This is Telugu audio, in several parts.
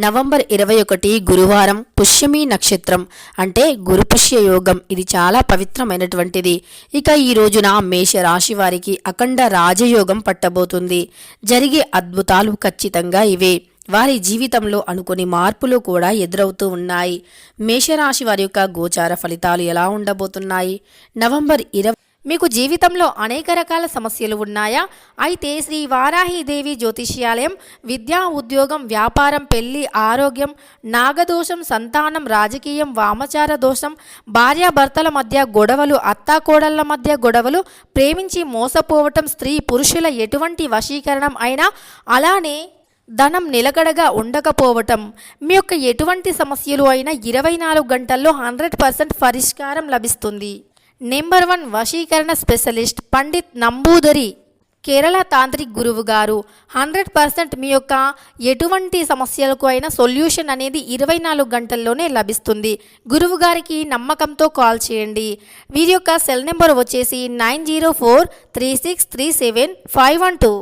నవంబర్ ఇరవై ఒకటి గురువారం పుష్యమి నక్షత్రం అంటే గురుపుష్య యోగం. ఇది చాలా పవిత్రమైనటువంటిది. ఇక ఈ రోజున మేష రాశి వారికి అఖండ రాజయోగం పట్టబోతుంది. జరిగే అద్భుతాలు ఖచ్చితంగా ఇవే. వారి జీవితంలో అనుకుని మార్పులు కూడా ఎదురవుతూ ఉన్నాయి. మేషరాశి వారి యొక్క గోచార ఫలితాలు ఎలా ఉండబోతున్నాయి? నవంబర్ ఇరవై మీకు జీవితంలో అనేక రకాల సమస్యలు ఉన్నాయా? అయితే శ్రీ వారాహిదేవి జ్యోతిష్యాలయం విద్యా ఉద్యోగం వ్యాపారం పెళ్ళి ఆరోగ్యం నాగదోషం సంతానం రాజకీయం వామచార దోషం భార్యాభర్తల మధ్య గొడవలు అత్తాకోడళ్ళ మధ్య గొడవలు ప్రేమించి మోసపోవటం స్త్రీ పురుషుల ఎటువంటి వశీకరణం అయినా అలానే ధనం నిలకడగా ఉండకపోవటం మీ యొక్క ఎటువంటి సమస్యలు అయినా ఇరవై నాలుగు గంటల్లో హండ్రెడ్ పర్సెంట్ పరిష్కారం లభిస్తుంది. నెంబర్ వన్ వశీకరణ స్పెషలిస్ట్ పండిత్ నంబూదరి కేరళ తాంత్రిక్ గురువు గారు. హండ్రెడ్ పర్సెంట్ మీ యొక్క ఎటువంటి సమస్యలకు అయినా సొల్యూషన్ అనేది ఇరవై నాలుగు గంటల్లోనే లభిస్తుంది. గురువు గారికి నమ్మకంతో కాల్ చేయండి. వీరి యొక్క సెల్ నెంబర్ వచ్చేసి nine zero four three six three seven five one two.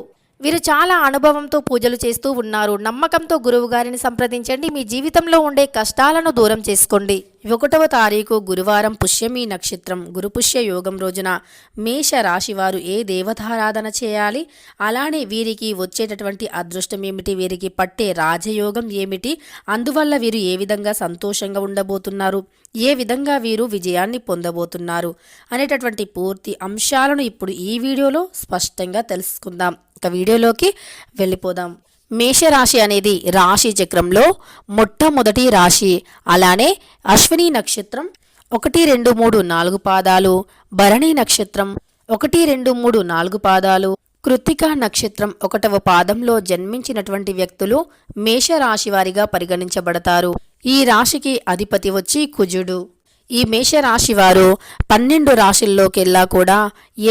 వీరు చాలా అనుభవంతో పూజలు చేస్తూ ఉన్నారు. నమ్మకంతో గురువు గారిని సంప్రదించండి. మీ జీవితంలో ఉండే కష్టాలను దూరం చేసుకోండి. ఒకటవ తారీఖు గురువారం పుష్యమి నక్షత్రం గురుపుష్య యోగం రోజున మేష రాశివారు ఏ దేవతారాధన చేయాలి? అలానే వీరికి వచ్చేటటువంటి అదృష్టం ఏమిటి వీరికి పట్టే రాజయోగం ఏమిటి? అందువల్ల వీరు ఏ విధంగా సంతోషంగా ఉండబోతున్నారు? ఏ విధంగా వీరు విజయాన్ని పొందబోతున్నారు? అనేటటువంటి పూర్తి అంశాలను ఇప్పుడు ఈ వీడియోలో స్పష్టంగా తెలుసుకుందాం. ఇక వీడియోలోకి వెళ్ళిపోదాం. మేషరాశి అనేది రాశి చక్రంలో మొట్టమొదటి రాశి. అలానే అశ్విని నక్షత్రం ఒకటి రెండు మూడు నాలుగు పాదాలు భరణి నక్షత్రం ఒకటి రెండు మూడు నాలుగు పాదాలు కృత్తికా నక్షత్రం ఒకటవ పాదంలో జన్మించినటువంటి వ్యక్తులు మేషరాశి వారిగా పరిగణించబడతారు. ఈ రాశికి అధిపతి వచ్చి కుజుడు. ఈ మేషరాశి వారు పన్నెండు రాశుల్లోకెల్లా కూడా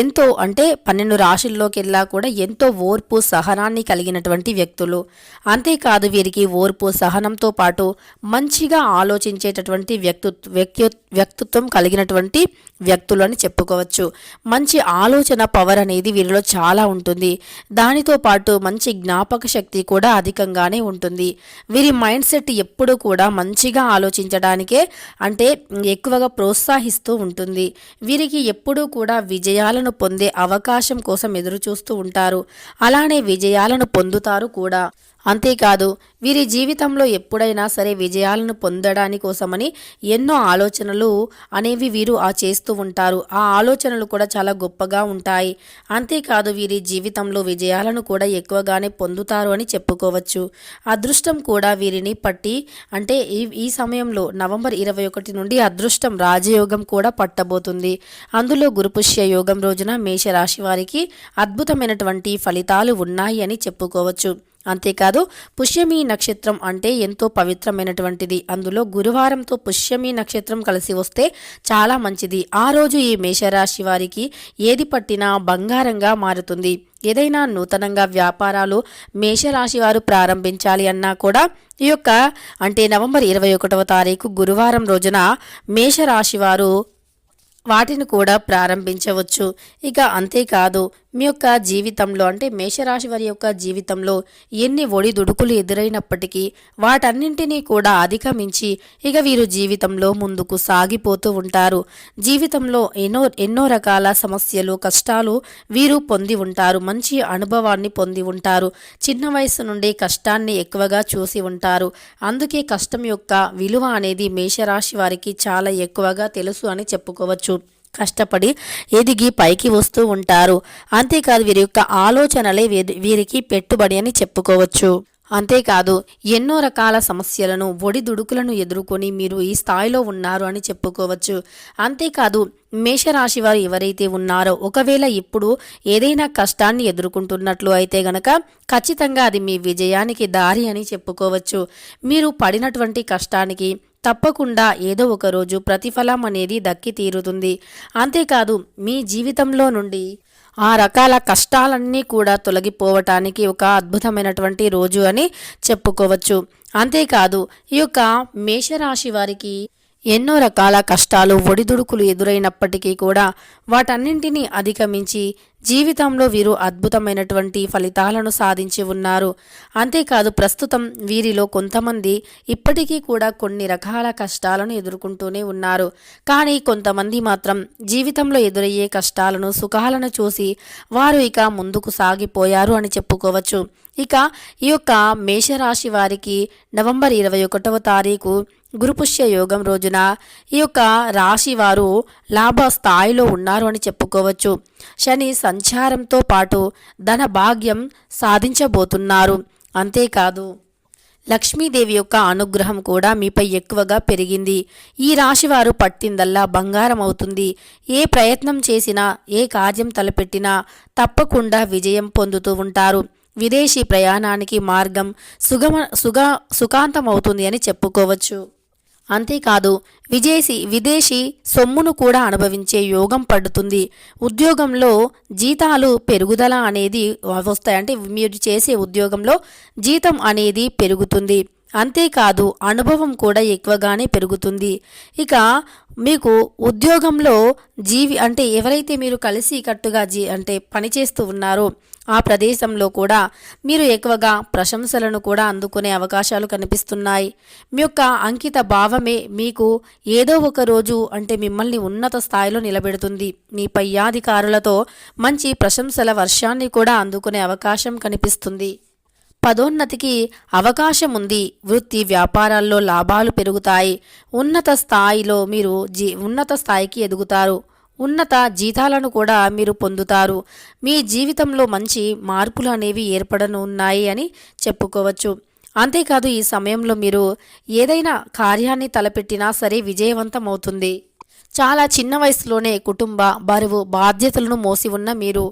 ఎంతో అంటే పన్నెండు రాశుల్లోకెల్లా కూడా ఎంతో ఓర్పు సహనాన్ని కలిగినటువంటి వ్యక్తులు. అంతేకాదు వీరికి ఓర్పు సహనంతో పాటు మంచిగా ఆలోచించేటటువంటి వ్యక్తు వ్యక్తి వ్యక్తిత్వం కలిగినటువంటి వ్యక్తులు అని చెప్పుకోవచ్చు. మంచి ఆలోచన పవర్ అనేది వీరిలో చాలా ఉంటుంది. దానితో పాటు మంచి జ్ఞాపక శక్తి కూడా అధికంగానే ఉంటుంది. వీరి మైండ్ సెట్ ఎప్పుడు కూడా మంచిగా ఆలోచించడానికే అంటే ఎక్కువగా ప్రోత్సహిస్తూ ఉంటుంది. వీరికి ఎప్పుడూ కూడా విజయాలను పొందే అవకాశం కోసం ఎదురు చూస్తూ ఉంటారు. అలానే విజయాలను పొందుతారు కూడా. అంతేకాదు వీరి జీవితంలో ఎప్పుడైనా సరే విజయాలను పొందడాని కోసమని ఎన్నో ఆలోచనలు అనేవి వీరు ఆ చేస్తూ ఉంటారు. ఆ ఆలోచనలు కూడా చాలా గొప్పగా ఉంటాయి. అంతేకాదు వీరి జీవితంలో విజయాలను కూడా ఎక్కువగానే పొందుతారు అని చెప్పుకోవచ్చు. అదృష్టం కూడా వీరిని పట్టి అంటే ఈ ఈ సమయంలో నవంబర్ ఇరవై ఒకటి నుండి అదృష్టం రాజయోగం కూడా పట్టబోతుంది. అందులో గురుపుష్య యోగం రోజున మేషరాశి వారికి అద్భుతమైనటువంటి ఫలితాలు ఉన్నాయి అని చెప్పుకోవచ్చు. అంతేకాదు పుష్యమి నక్షత్రం అంటే ఎంతో పవిత్రమైనటువంటిది. అందులో గురువారంతో పుష్యమి నక్షత్రం కలిసి వస్తే చాలా మంచిది. ఆ రోజు ఈ మేషరాశి వారికి ఏది పట్టినా బంగారంగా మారుతుంది. ఏదైనా నూతనంగా వ్యాపారాలు మేషరాశి వారు ప్రారంభించాలి అన్నా కూడా ఈ యొక్క అంటే నవంబర్ ఇరవై ఒకటవ తారీఖు గురువారం రోజున మేషరాశి వారు వాటిని కూడా ప్రారంభించవచ్చు. ఇక అంతేకాదు మీ యొక్క జీవితంలో అంటే మేషరాశి వారి యొక్క జీవితంలో ఎన్ని ఒడిదుడుకులు ఎదురైనప్పటికీ వాటన్నింటినీ కూడా అధిగమించి ఇక వీరు జీవితంలో ముందుకు సాగిపోతూ ఉంటారు. జీవితంలో ఎన్నో ఎన్నో రకాల సమస్యలు కష్టాలు వీరు పొంది ఉంటారు. మంచి అనుభవాన్ని పొంది ఉంటారు. చిన్న వయసు నుండి కష్టాన్ని ఎక్కువగా చూసి ఉంటారు. అందుకే కష్టం యొక్క విలువ అనేది మేషరాశి వారికి చాలా ఎక్కువగా తెలుసు అని చెప్పుకోవచ్చు. కష్టపడి ఎదిగి పైకి వస్తూ ఉంటారు. అంతేకాదు వీరి యొక్క ఆలోచనలే వీరికి పెట్టుబడి అని చెప్పుకోవచ్చు. అంతేకాదు ఎన్నో రకాల సమస్యలను ఒడిదుడుకులను ఎదుర్కొని మీరు ఈ స్థాయిలో ఉన్నారు అని చెప్పుకోవచ్చు. అంతేకాదు మేషరాశి వారు ఎవరైతే ఉన్నారో ఒకవేళ ఇప్పుడు ఏదైనా కష్టాన్ని ఎదుర్కొంటున్నట్లు అయితే గనక ఖచ్చితంగా అది మీ విజయానికి దారి అని చెప్పుకోవచ్చు. మీరు పడినటువంటి కష్టానికి తప్పకుండా ఏదో ఒక రోజు ప్రతిఫలం అనేది దక్కి తీరుతుంది. అంతేకాదు మీ జీవితంలో నుండి ఆ రకాల కష్టాలన్నీ కూడా తొలగిపోవటానికి ఒక అద్భుతమైనటువంటి రోజు అని చెప్పుకోవచ్చు. అంతేకాదు ఈ యొక్క మేషరాశి వారికి ఎన్నో రకాల కష్టాలు ఒడిదుడుకులు ఎదురైనప్పటికీ కూడా వాటన్నింటినీ అధిగమించి జీవితంలో వీరు అద్భుతమైనటువంటి ఫలితాలను సాధించి ఉన్నారు. అంతేకాదు ప్రస్తుతం వీరిలో కొంతమంది ఇప్పటికీ కూడా కొన్ని రకాల కష్టాలను ఎదుర్కొంటూనే ఉన్నారు. కానీ కొంతమంది మాత్రం జీవితంలో ఎదురయ్యే కష్టాలను సుఖాలను చూసి వారు ఇక ముందుకు సాగిపోయారు అని చెప్పుకోవచ్చు. ఇక ఈ యొక్క మేషరాశి వారికి నవంబర్ ఇరవై ఒకటవ తారీఖు గురుపుష్య యోగం రోజున ఈ యొక్క రాశి వారు లాభ స్థాయిలో ఉన్నారు అని చెప్పుకోవచ్చు. శని సంచారంతో పాటు ధన భాగ్యం సాధించబోతున్నారు. అంతేకాదు లక్ష్మీదేవి యొక్క అనుగ్రహం కూడా మీపై ఎక్కువగా పెరిగింది. ఈ రాశివారు పట్టిందల్లా బంగారం అవుతుంది. ఏ ప్రయత్నం చేసినా ఏ కార్యం తలపెట్టినా తప్పకుండా విజయం పొందుతూ ఉంటారు. విదేశీ ప్రయాణానికి మార్గం సుగమ సుగా సుఖాంతమవుతుంది అని చెప్పుకోవచ్చు. అంతేకాదు విదేశీ విదేశీ సొమ్మును కూడా అనుభవించే యోగం పడుతుంది. ఉద్యోగంలో జీతాలు పెరుగుదల అనేది వస్తాయి. అంటే మీరు చేసే ఉద్యోగంలో జీతం అనేది పెరుగుతుంది. అంతేకాదు అనుభవం కూడా ఎక్కువగానే పెరుగుతుంది. ఇక మీకు ఉద్యోగంలో జీవి అంటే ఎవరైతే మీరు కలిసి కట్టుగా జీ అంటే పనిచేస్తూ ఉన్నారో ఆ ప్రదేశంలో కూడా మీరు ఎక్కువగా ప్రశంసలను కూడా అందుకునే అవకాశాలు కనిపిస్తున్నాయి. మీ యొక్క అంకిత భావమే మీకు ఏదో ఒక రోజు అంటే మిమ్మల్ని ఉన్నత స్థాయిలో నిలబెడుతుంది. మీ పై అధికారులతో మంచి ప్రశంసల వర్షాన్ని కూడా అందుకునే అవకాశం కనిపిస్తుంది. పదోన్నతికి అవకాశం ఉంది వృత్తి వ్యాపారాల్లో లాభాలు పెరుగుతాయి. ఉన్నత స్థాయిలో మీరు జీ ఉన్నత స్థాయికి ఎదుగుతారు. ఉన్నత జీతాలను కూడా మీరు పొందుతారు. మీ జీవితంలో మంచి మార్పులు అనేవి ఏర్పడనున్నాయి అని చెప్పుకోవచ్చు. అంతేకాదు ఈ సమయంలో మీరు ఏదైనా కార్యాన్ని తలపెట్టినా సరే విజయవంతమవుతుంది. చాలా చిన్న వయసులోనే కుటుంబ బరువు బాధ్యతలను మోసి ఉన్న మీరు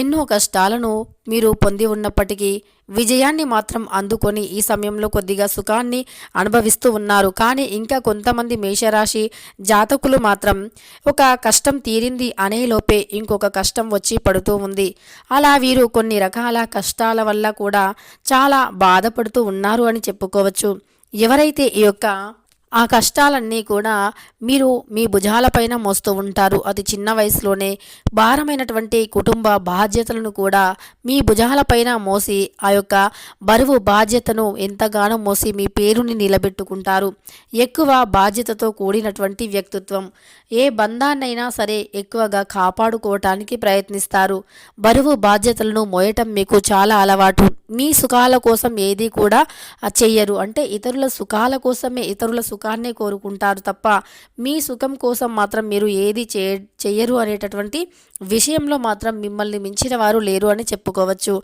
ఎన్నో కష్టాలను మీరు పొంది ఉన్నప్పటికీ విజయాన్ని మాత్రం అందుకొని ఈ సమయంలో కొద్దిగా సుఖాన్ని అనుభవిస్తూ ఉన్నారు. కానీ ఇంకా కొంతమంది మేషరాశి జాతకులు మాత్రం ఒక కష్టం తీరింది అనేలోపే ఇంకొక కష్టం వచ్చి పడుతూ ఉంది. అలా వీరు కొన్ని రకాల కష్టాల వల్ల కూడా చాలా బాధపడుతూ ఉన్నారు అని చెప్పుకోవచ్చు. ఎవరైతే ఈ యొక్క ఆ కష్టాలన్నీ కూడా మీరు మీ భుజాలపైన మోస్తూ ఉంటారు. అది చిన్న వయసులోనే భారమైనటువంటి కుటుంబ బాధ్యతలను కూడా మీ భుజాలపైన మోసి ఆ యొక్క బరువు బాధ్యతను ఎంతగానో మోసి మీ పేరుని నిలబెట్టుకుంటారు. ఎక్కువ బాధ్యతతో కూడినటువంటి వ్యక్తిత్వం. ఏ బంధాన్నైనా సరే ఎక్కువగా కాపాడుకోవటానికి ప్రయత్నిస్తారు. బరువు బాధ్యతలను మోయటం మీకు చాలా అలవాటు. మీ సుఖాల కోసం ఏది కూడా చెయ్యరు. అంటే ఇతరుల సుఖాల కోసమే ఇతరుల సుఖాన్నే కోరుకుంటారు తప్ప మీ సుఖం కోసం మాత్రం మీరు ఏది చే చెయ్యరు అనేటటువంటి విషయంలో మాత్రం మిమ్మల్ని మించిన వారు లేరు అని చెప్పుకోవచ్చు.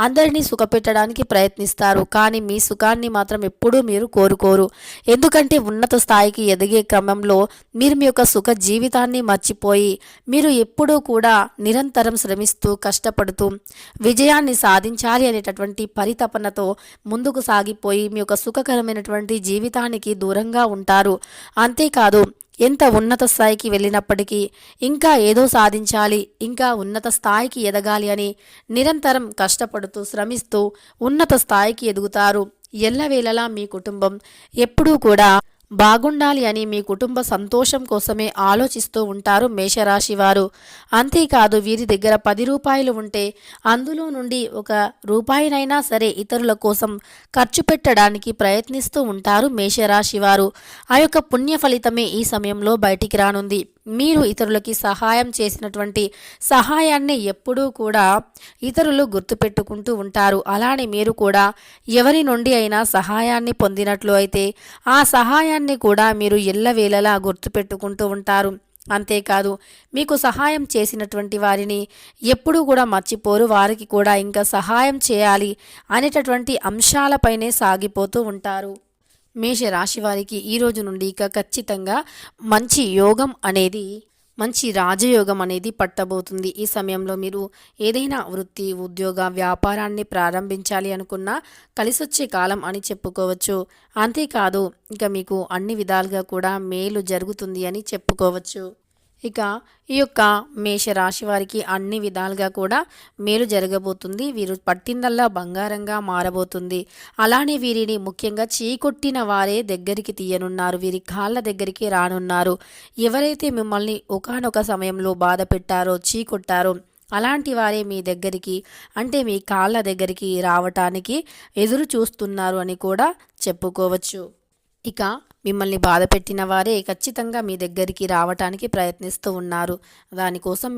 అందరినీ సుఖపెట్టడానికి ప్రయత్నిస్తారు కానీ మీ సుఖాన్ని మాత్రం ఎప్పుడూ మీరు కోరుకోరు. ఎందుకంటే ఉన్నత స్థాయికి ఎదిగే క్రమంలో మీరు మీ యొక్క సుఖ జీవితాన్ని మర్చిపోయి మీరు ఎప్పుడూ కూడా నిరంతరం శ్రమిస్తూ కష్టపడుతూ విజయాన్ని సాధించాలి అనేటటువంటి పరితపనతో ముందుకు సాగిపోయి మీ యొక్క సుఖకరమైనటువంటి జీవితానికి దూరంగా ఉంటారు. అంతేకాదు ఎంత ఉన్నత స్థాయికి వెళ్ళినప్పటికీ ఇంకా ఏదో సాధించాలి ఇంకా ఉన్నత స్థాయికి ఎదగాలి అని నిరంతరం కష్టపడుతూ శ్రమిస్తూ ఉన్నత స్థాయికి ఎదుగుతారు. ఎల్లవేళలా మీ కుటుంబం ఎప్పుడూ కూడా బాగుండాలి అని మీ కుటుంబ సంతోషం కోసమే ఆలోచిస్తూ ఉంటారు మేషరాశి వారు. అంతేకాదు వీరి దగ్గర పది రూపాయలు ఉంటే అందులో నుండి ఒక రూపాయినైనా సరే ఇతరుల కోసం ఖర్చు పెట్టడానికి ప్రయత్నిస్తూ ఉంటారు మేషరాశి వారు. ఆ యొక్క పుణ్య ఫలితమే ఈ సమయంలో బయటికి రానుంది. మీరు ఇతరులకి సహాయం చేసినటువంటి సహాయాన్ని ఎప్పుడూ కూడా ఇతరులు గుర్తుపెట్టుకుంటూ ఉంటారు. అలానే మీరు కూడా ఎవరి నుండి అయినా సహాయాన్ని పొందినట్లు అయితే ఆ సహాయాన్ని కూడా మీరు ఎల్లవేళలా గుర్తుపెట్టుకుంటూ ఉంటారు. అంతేకాదు మీకు సహాయం చేసినటువంటి వారిని ఎప్పుడూ కూడా మర్చిపోరు. వారికి కూడా ఇంకా సహాయం చేయాలి అనేటటువంటి అంశాలపైనే సాగిపోతూ ఉంటారు. మేష రాశి వారికి ఈ రోజు నుండి ఇక ఖచ్చితంగా మంచి యోగం అనేది మంచి రాజయోగం అనేది పట్టబోతుంది. ఈ సమయంలో మీరు ఏదైనా వృత్తి ఉద్యోగ వ్యాపారాన్ని ప్రారంభించాలి అనుకున్నా కలిసొచ్చే కాలం అని చెప్పుకోవచ్చు. అంతేకాదు ఇక మీకు అన్ని విధాలుగా కూడా మేలు జరుగుతుంది అని చెప్పుకోవచ్చు. ఇక ఈ యొక్క మేషరాశి వారికి అన్ని విధాలుగా కూడా మేలు జరగబోతుంది. వీరు పట్టిందల్లా బంగారంగా మారబోతుంది. అలానే వీరిని ముఖ్యంగా చీకొట్టిన వారే దగ్గరికి తీయనున్నారు. వీరి కాళ్ళ దగ్గరికి రానున్నారు. ఎవరైతే మిమ్మల్ని ఒకనొక సమయంలో బాధ పెట్టారో చీకొట్టారో అలాంటి వారే మీ దగ్గరికి అంటే మీ కాళ్ళ దగ్గరికి రావటానికి ఎదురు చూస్తున్నారు అని కూడా చెప్పుకోవచ్చు. ఇక మిమ్మల్ని బాధ పెట్టిన వారే ఖచ్చితంగా మీ దగ్గరికి రావటానికి ప్రయత్నిస్తూ ఉన్నారు. దానికోసం మీ